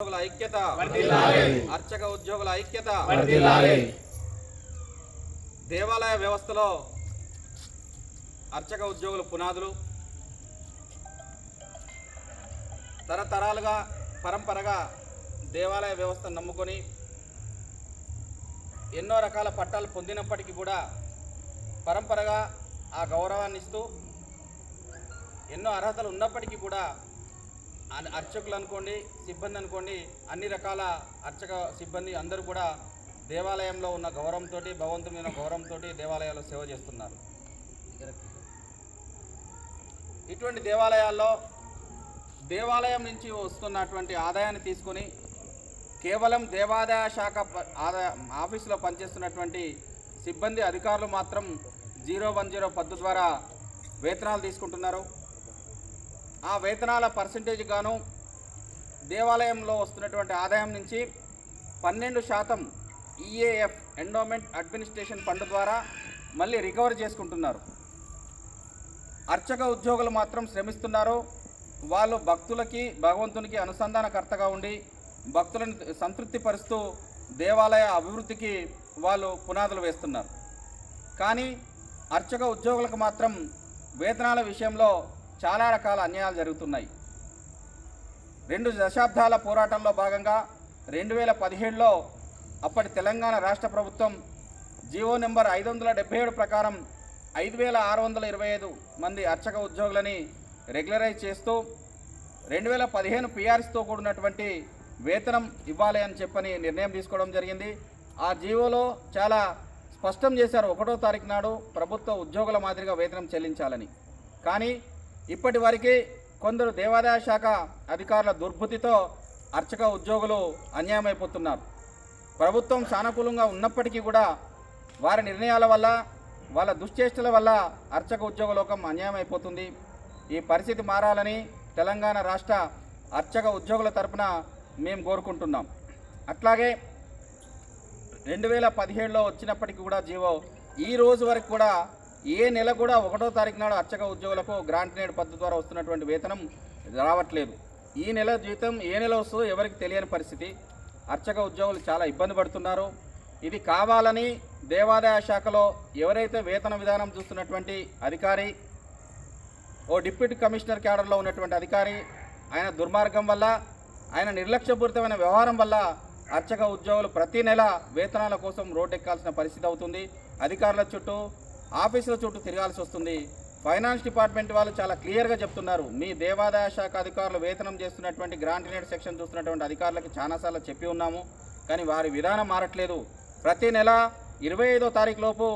ఉద్యోగుల ఐక్యత. అర్చక ఉద్యోగుల ఐక్యత. దేవాలయ వ్యవస్థలో అర్చక ఉద్యోగుల పునాదులు. తరతరాలుగా పరంపరగా దేవాలయ వ్యవస్థను నమ్ముకొని ఎన్నో రకాల పట్టాలు పొందినప్పటికీ కూడా పరంపరగా ఆ గౌరవాన్ని ఇస్తూ ఎన్నో అర్హతలు ఉన్నప్పటికీ కూడా అర్చకులు అనుకోండి సిబ్బంది అనుకోండి అన్ని రకాల అర్చక సిబ్బంది అందరూ కూడా దేవాలయంలో ఉన్న గౌరవంతో భగవంతుని మీద గౌరవంతో దేవాలయాల్లో సేవ చేస్తున్నారు. ఇటువంటి దేవాలయాల్లో దేవాలయం నుంచి వస్తున్నటువంటి ఆదాయాన్ని తీసుకొని కేవలం దేవాదాయ శాఖ ఆదాయ ఆఫీసులో పనిచేస్తున్నటువంటి సిబ్బంది అధికారులు మాత్రం జీరో వన్ జీరో పద్దు ద్వారా వేతనాలు తీసుకుంటున్నారు. ఆ వేతనాల పర్సంటేజ్ గాను దేవాలయంలో వస్తున్నటువంటి ఆదాయం నుంచి పన్నెండు శాతం ఈఏఎఫ్ ఎండోమెంట్ అడ్మినిస్ట్రేషన్ ఫండ్ ద్వారా మళ్ళీ రికవర్ చేసుకుంటున్నారు. అర్చక ఉద్యోగులు మాత్రం శ్రమిస్తున్నారు. వాళ్ళు భక్తులకి భగవంతునికి అనుసంధానకర్తగా ఉండి భక్తులను సంతృప్తి పరుస్తూ దేవాలయ అభివృద్ధికి వాళ్ళు పునాదులు వేస్తున్నారు. కానీ అర్చక ఉద్యోగులకు మాత్రం వేతనాల విషయంలో చాలా రకాల అన్యాయాలు జరుగుతున్నాయి. రెండు దశాబ్దాల పోరాటంలో భాగంగా రెండు వేల పదిహేడులో అప్పటి తెలంగాణ రాష్ట్ర ప్రభుత్వం జీవో నెంబర్ ఐదు వందల డెబ్బై ఏడు ప్రకారం ఐదు వేల ఆరు వందల ఇరవై ఐదు మంది అర్చక ఉద్యోగులని రెగ్యులరైజ్ చేస్తూ రెండు వేల పదిహేను పీఆర్సీతో కూడినటువంటి వేతనం ఇవ్వాలి అని చెప్పని నిర్ణయం తీసుకోవడం జరిగింది. ఆ జీవోలో చాలా స్పష్టం చేశారు. ఒకటో తారీఖు నాడు ప్రభుత్వ ఉద్యోగుల మాదిరిగా వేతనం చెల్లించాలని. కానీ ఇప్పటి వరకు కొందరు దేవాదాయ శాఖ అధికారుల దుర్బుద్ధితో అర్చక ఉద్యోగులు అన్యాయమైపోతున్నారు. ప్రభుత్వం సానుకూలంగా ఉన్నప్పటికీ కూడా వారి నిర్ణయాల వల్ల వాళ్ళ దుశ్చేష్టల వల్ల అర్చక ఉద్యోగ లోకం అన్యాయమైపోతుంది. ఈ పరిస్థితి మారాలని తెలంగాణ రాష్ట్ర అర్చక ఉద్యోగుల తరపున మేము కోరుకుంటున్నాం. అట్లాగే రెండు వేల పదిహేడులో వచ్చినప్పటికీ కూడా జీవో ఈ రోజు వరకు కూడా ఏ నెల కూడా ఒకటో తారీఖు నాడు అర్చక ఉద్యోగులకు గ్రాంట్ నేడ్ పద్ధతి ద్వారా వస్తున్నటువంటి వేతనం రావట్లేదు. ఈ నెల జీతం ఏ నెల వస్తుందో ఎవరికి తెలియని పరిస్థితి. అర్చక ఉద్యోగులు చాలా ఇబ్బంది పడుతున్నారు. ఇది కావాలని దేవాదాయ శాఖలో ఎవరైతే వేతన విధానం చూస్తున్నటువంటి అధికారి ఓ డిప్యూటీ కమిషనర్ క్యాడర్లో ఉన్నటువంటి అధికారి ఆయన దుర్మార్గం వల్ల ఆయన నిర్లక్ష్యపూరితమైన వ్యవహారం వల్ల అర్చక ఉద్యోగులు ప్రతి నెల వేతనాల కోసం రోడ్డెక్కాల్సిన పరిస్థితి అవుతుంది. అధికారుల చుట్టూ ఆఫీసుల చుట్టూ తిరగాల్సి వస్తుంది. ఫైనాన్స్ డిపార్ట్మెంట్ వాళ్ళు చాలా క్లియర్గా చెప్తున్నారు. మీ దేవాదాయ శాఖ అధికారులు వేతనం చేస్తున్నటువంటి గ్రాంటినేట్ సెక్షన్ చూస్తున్నటువంటి అధికారులకు చాలాసార్లు చెప్పి ఉన్నాము. కానీ వారి విధానం మారట్లేదు. ప్రతి నెల ఇరవై ఐదో తారీఖు లోపు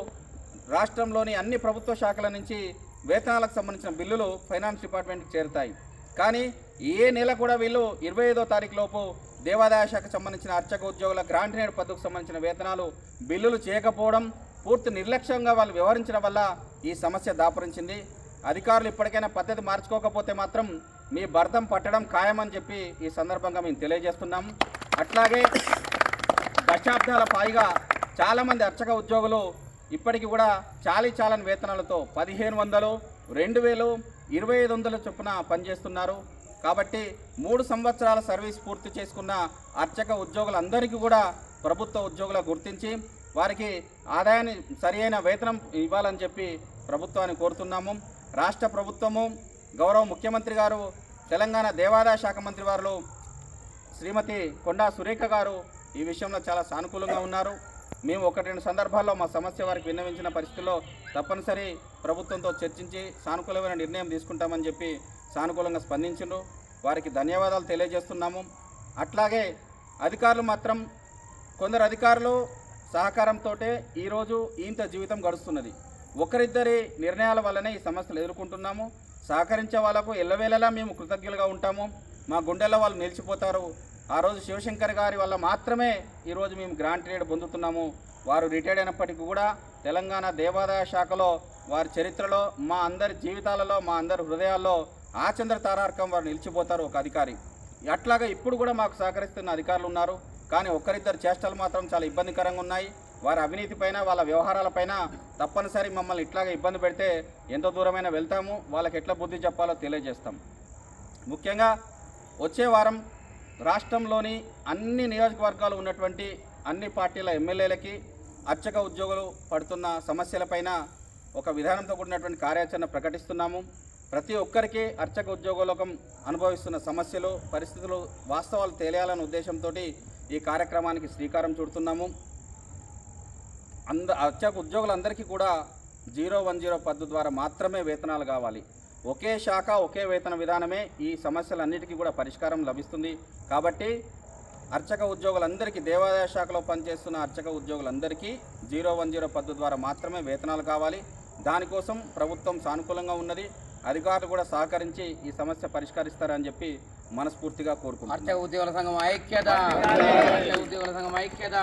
రాష్ట్రంలోని అన్ని ప్రభుత్వ శాఖల నుంచి వేతనాలకు సంబంధించిన బిల్లులు ఫైనాన్స్ డిపార్ట్మెంట్కి చేరుతాయి. కానీ ఏ నెల కూడా వీళ్ళు ఇరవై ఐదో తారీఖు లోపు దేవాదాయ శాఖకు సంబంధించిన అర్చక ఉద్యోగుల గ్రాంట్ పద్దుకు పద్ధతికి సంబంధించిన వేతనాలు బిల్లులు చేయకపోవడం పూర్తి నిర్లక్ష్యంగా వాళ్ళు వ్యవహరించడం వల్ల ఈ సమస్య దాపురించింది. అధికారులు ఇప్పటికైనా పద్ధతి మార్చుకోకపోతే మాత్రం మీ భర్తం పట్టడం ఖాయమని చెప్పి ఈ సందర్భంగా మేము తెలియజేస్తున్నాం. అట్లాగే దశాబ్దాల పైగా చాలామంది అర్చక ఉద్యోగులు ఇప్పటికి కూడా చాలీ చాలని వేతనాలతో పదిహేను వందలు రెండు వేలు ఇరవై ఐదు వందల చొప్పున పనిచేస్తున్నారు. కాబట్టి మూడు సంవత్సరాల సర్వీస్ పూర్తి చేసుకున్న అర్చక ఉద్యోగులందరికీ కూడా ప్రభుత్వ ఉద్యోగుల గుర్తించి వారికి ఆదాయాన్ని సరి అయిన వేతనం ఇవ్వాలని చెప్పి ప్రభుత్వాన్ని కోరుతున్నాము. రాష్ట్ర ప్రభుత్వము గౌరవ ముఖ్యమంత్రి గారు తెలంగాణ దేవాదాయ శాఖ మంత్రి వారు శ్రీమతి కొండా సురేఖ గారు ఈ విషయంలో చాలా సానుకూలంగా ఉన్నారు. మేము ఒకటి రెండు సందర్భాల్లో మా సమస్య వారికి విన్నవించిన పరిస్థితుల్లో తప్పనిసరి ప్రభుత్వంతో చర్చించి సానుకూలమైన నిర్ణయం తీసుకుంటామని చెప్పి సానుకూలంగా స్పందించారు వారికి ధన్యవాదాలు తెలియజేస్తున్నాము. అట్లాగే అధికారులు మాత్రం కొందరు అధికారులు సహకారంతో ఈరోజు ఇంత జీవితం గడుస్తున్నది. ఒకరిద్దరి నిర్ణయాల వల్లనే ఈ సమస్యలు ఎదుర్కొంటున్నాము. సహకరించే వాళ్ళకు ఎల్లవేళలా మేము కృతజ్ఞులుగా ఉంటాము. మా గుండెల్లో వాళ్ళు నిలిచిపోతారు. ఆ రోజు శివశంకర్ గారి వల్ల మాత్రమే ఈరోజు మేము గ్రాంట్ రేట్ పొందుతున్నాము. వారు రిటైర్డ్ అయినప్పటికీ కూడా తెలంగాణ దేవాదాయ శాఖలో వారి చరిత్రలో మా అందరి జీవితాలలో మా అందరి హృదయాల్లో ఆచంద్ర తారార్కం వారు నిలిచిపోతారు ఒక అధికారి. అట్లాగా ఇప్పుడు కూడా మాకు సహకరిస్తున్న అధికారులు ఉన్నారు. కానీ ఒక్కరిద్దరు చేష్టలు మాత్రం చాలా ఇబ్బందికరంగా ఉన్నాయి. వారి అవినీతి పైన వాళ్ళ వ్యవహారాలపైన తప్పనిసరి మమ్మల్ని ఇట్లాగా ఇబ్బంది పెడితే ఎంత దూరమైనా వెళ్తాము. వాళ్ళకి ఎట్లా బుద్ధి చెప్పాలో తెలియజేస్తాం. ముఖ్యంగా వచ్చే వారం రాష్ట్రంలోని అన్ని నియోజకవర్గాలు ఉన్నటువంటి అన్ని పార్టీల ఎమ్మెల్యేలకి అర్చక ఉద్యోగులు పడుతున్న సమస్యలపైన ఒక విధానంతో కూడినటువంటి కార్యాచరణ ప్రకటిస్తున్నాము. ప్రతి ఒక్కరికి అర్చక ఉద్యోగలోకం అనుభవిస్తున్న సమస్యలు పరిస్థితులు వాస్తవాలు తెలియాలనే ఉద్దేశంతో ఈ కార్యక్రమానికి శ్రీకారం చుడుతున్నాము. అంద అర్చక ఉద్యోగులందరికీ కూడా జీరో వన్ జీరో పద్ధతి ద్వారా మాత్రమే వేతనాలు కావాలి. ఒకే శాఖ ఒకే వేతన విధానమే ఈ సమస్యలన్నిటికీ కూడా పరిష్కారం లభిస్తుంది. కాబట్టి అర్చక ఉద్యోగులందరికీ దేవాదాయ శాఖలో పనిచేస్తున్న అర్చక ఉద్యోగులందరికీ జీరో వన్ జీరో పద్ధతి ద్వారా మాత్రమే వేతనాలు కావాలి. దానికోసం ప్రభుత్వం సానుకూలంగా ఉన్నది. అధికారులు కూడా సహకరించి ఈ సమస్య పరిష్కరిస్తారని చెప్పి మనస్ఫూర్తిగా కోరుకుంటున్నాను ఉద్యోగుల సంఘం ఐక్యత. ఉద్యోగుల సంఘం ఐక్యత.